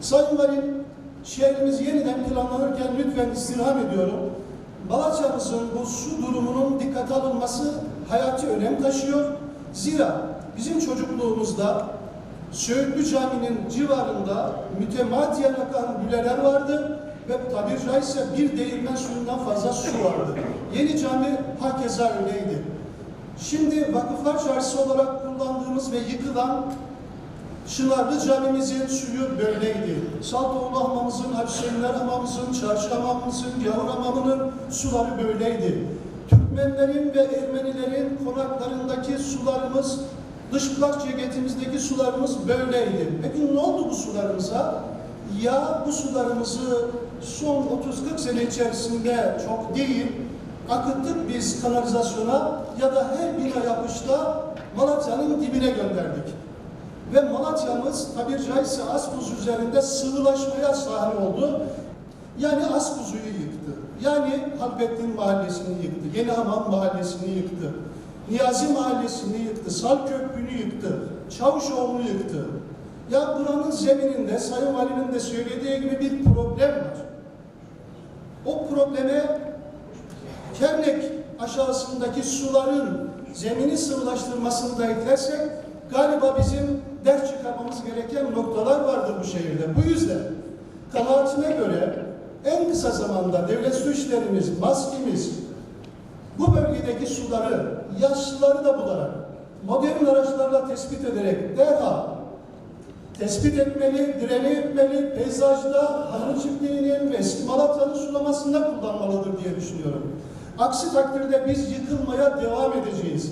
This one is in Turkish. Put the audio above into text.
Sayın Valim, şehrimiz yeniden planlanırken lütfen istirham ediyorum. Malatya'mızın bu su durumunun dikkate alınması hayati önem taşıyor. Zira bizim çocukluğumuzda Söğütlü Camii'nin civarında mütemadiyen akan güleler vardı ve tabiri caizse bir değirmen suyundan fazla su vardı. Yeni cami hakeza öyleydi. Şimdi Vakıflar Çarşısı olarak kullandığımız ve yıkılan Şınarlı camimizin suyu böyleydi. Saltoğlu hamamımızın, Hüseyinler hamamımızın, Çarşı hamamımızın, Yavur hamamının suları böyleydi. Türkmenlerin ve Ermenilerin konaklarındaki sularımız, dış kulak ceketimizdeki sularımız böyleydi. Peki ne oldu bu sularımıza? Ya bu sularımızı son 30-40 sene içerisinde çok değil, akıttık biz kanalizasyona ya da her bina yapışta Malatya'nın dibine gönderdik. Ve Malatya'mız tabiri caizse Aspuz üzerinde sıvılaşmaya sahne oldu. Yani Aspuz'u yıktı. Yani Halpettin Mahallesi'ni yıktı. Yeni Hamam Mahallesi'ni yıktı. Niyazi Mahallesi'ni yıktı. Sal Köprü'nü yıktı. Çavuşoğlu'nu yıktı. Ya buranın zemininde Sayın Valinin de söylediği gibi bir problem var. O probleme Kernek aşağısındaki suların zemini sıvılaştırmasını da eklersek galiba bizim ders çıkarmamız gereken noktalar vardır bu şehirde. Bu yüzden kanaatime göre en kısa zamanda devlet su işlerimiz, maskimiz bu bölgedeki suları, yaşlıları da bularak, modern araçlarla tespit ederek derhal tespit etmeli, direne etmeli, peyzajda Hanım Çiftliği'nin ve eski Malatya'nın sulamasında kullanmalıdır diye düşünüyorum. Aksi takdirde biz yıkılmaya devam edeceğiz.